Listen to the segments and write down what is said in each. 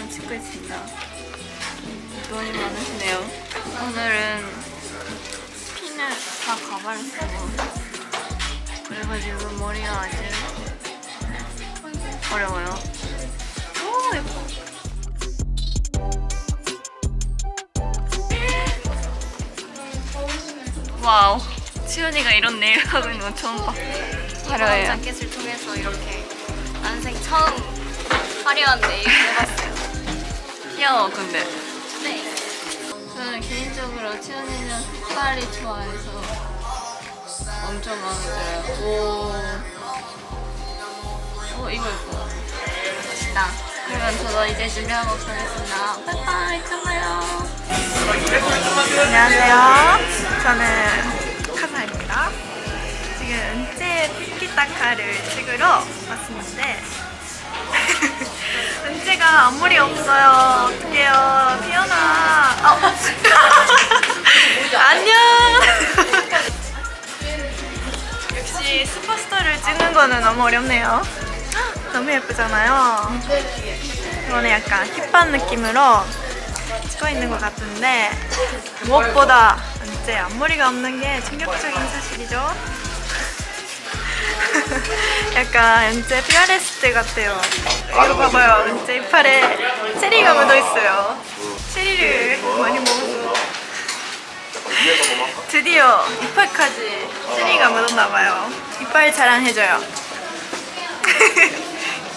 촬영을 찍고 있습니다. 돈이 많으시네요. 오늘은 핀을 다 가발했어요. 그래가지고 머리가 아주 어려워요. 오 예뻐. 와우. 치연이가 이런 네일 하고 있는 건 처음 봐. 화려해요. 자켓을 통해서 이렇게 난생 처음 화려한 네일 해봤어요. 귀여워 근데. 네. 저는 개인적으로 치연이는 흑발이 좋아해서 엄청 마음에 들어요. 오. 오 이거 예뻐. 멋있다. 그러면 저도 이제 준비하고 가겠습니다. 빠이빠이 끊어요. 안녕하세요. 저는 카사입니다. 지금 은재 티키타카를 찍으러 왔었는데 앞머리 없어요. 어떡해요. 피어나. 어. 안녕. 역시 슈퍼스타를 찍는 거는 너무 어렵네요. 너무 예쁘잖아요. 이번에 약간 힙한 느낌으로 찍고 있는 것 같은데 무엇보다 이제 앞머리가 없는 게 충격적인 사실이죠. 약간 은재 피아레스트 같아요. 이거 봐봐요. 은재 이빨에 체리가 묻어 있어요. 체리를 많이 먹어서 드디어 이빨까지 체리가 묻었나 봐요. 이빨 자랑해줘요.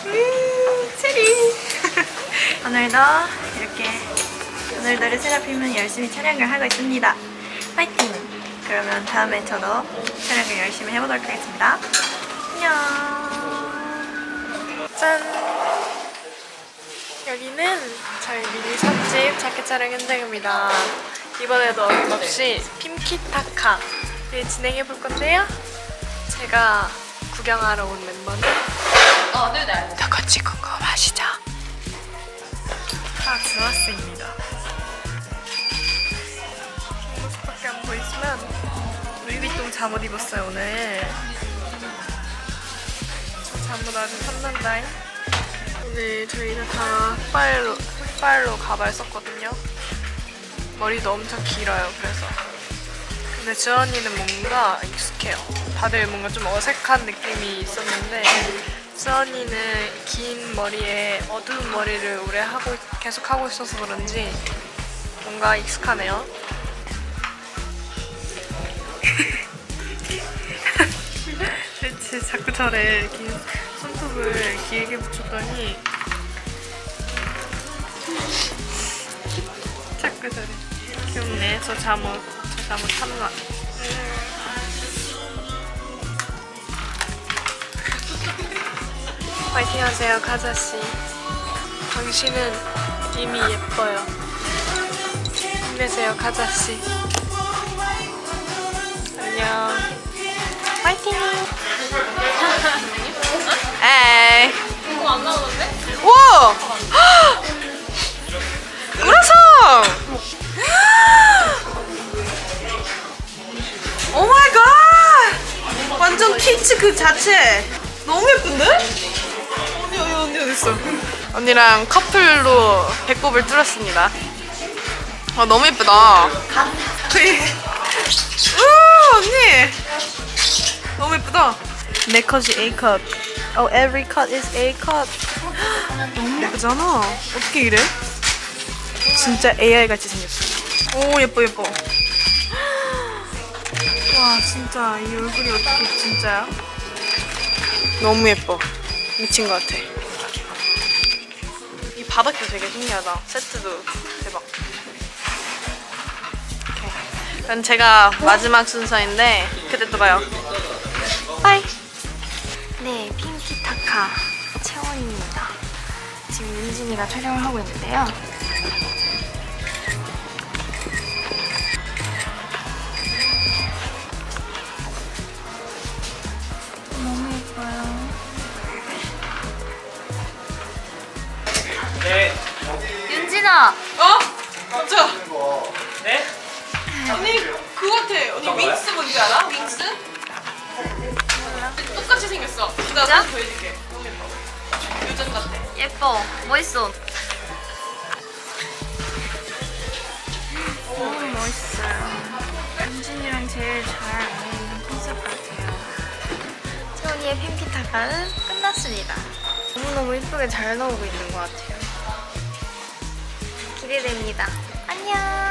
음, 체리. 오늘도 이렇게 오늘도 르세라핌은 열심히 촬영을 하고 있습니다. 파이팅! 그러면 다음에 저도 촬영을 열심히 해보도록 하겠습니다. 안녕! 짠! 여기는 저희 미니 삽집 자켓 촬영 현장입니다. 이번에도 어김없이 핌키타카 를 진행해 볼 건데요. 제가 구경하러 온 멤버는 어, 네, 네. 누군지 궁금하시죠? 다 주아스입니다. 잠옷 입었어요 오늘. 저 잠옷 아주 탐난다잉. 오늘 저희는 다 흑발로, 흑발로 가발 썼거든요. 머리도 엄청 길어요 그래서. 근데 주언니는 뭔가 익숙해요. 다들 뭔가 좀 어색한 느낌이 있었는데 주언니는 긴 머리에 어두운 머리를 오래 하고 계속 하고 있어서 그런지 뭔가 익숙하네요. 대체 자꾸 저래 긴 손톱을 길게 붙였더니 자꾸 저래. 귀엽네. 저 잠옷 저 잠옷 탐나. 파이팅 하세요, 가자씨. 당신은 이미 예뻐요. 힘내세요, 가자씨. 안녕. 피치 그 자체. 너무 예쁜데? 언니, 언니, 언니 어딨어? 언니랑 커플로 배꼽을 뚫었습니다. 아, 너무 예쁘다. 우, 언니! 너무 예쁘다. 내 컷이 A 컷. Oh, every cut is A cut. 너무 예쁘잖아. 어떻게 이래? 진짜 AI 같이 생겼어. 오 예뻐 예뻐. 와 진짜 이 얼굴이 어떻게 진짜야? 너무 예뻐. 미친 것 같아. 이 바닥도 되게 신기하다. 세트도 대박. 오케이. 그럼 제가 마지막 순서인데 그때 또 봐요. 바이. 네, 핑키타카 채원입니다. 지금 윤진이가 촬영을 하고 있는데요. 혜진아. 어? 깜짝 네? 언니 그거 같아. 언니 윙스 뭐 뭔지 알아? 윙스? 똑같이 생겼어. 나 진짜? 보여줄게. 요즘 같아. 예뻐. 멋있어. 너무 멋있어요. 은진이랑 제일 잘 어울리는 컨셉 같아요. 채원이의 팬키타가 끝났습니다. 너무너무 이쁘게 잘 나오고 있는 것 같아요. 기대됩니다. 안녕!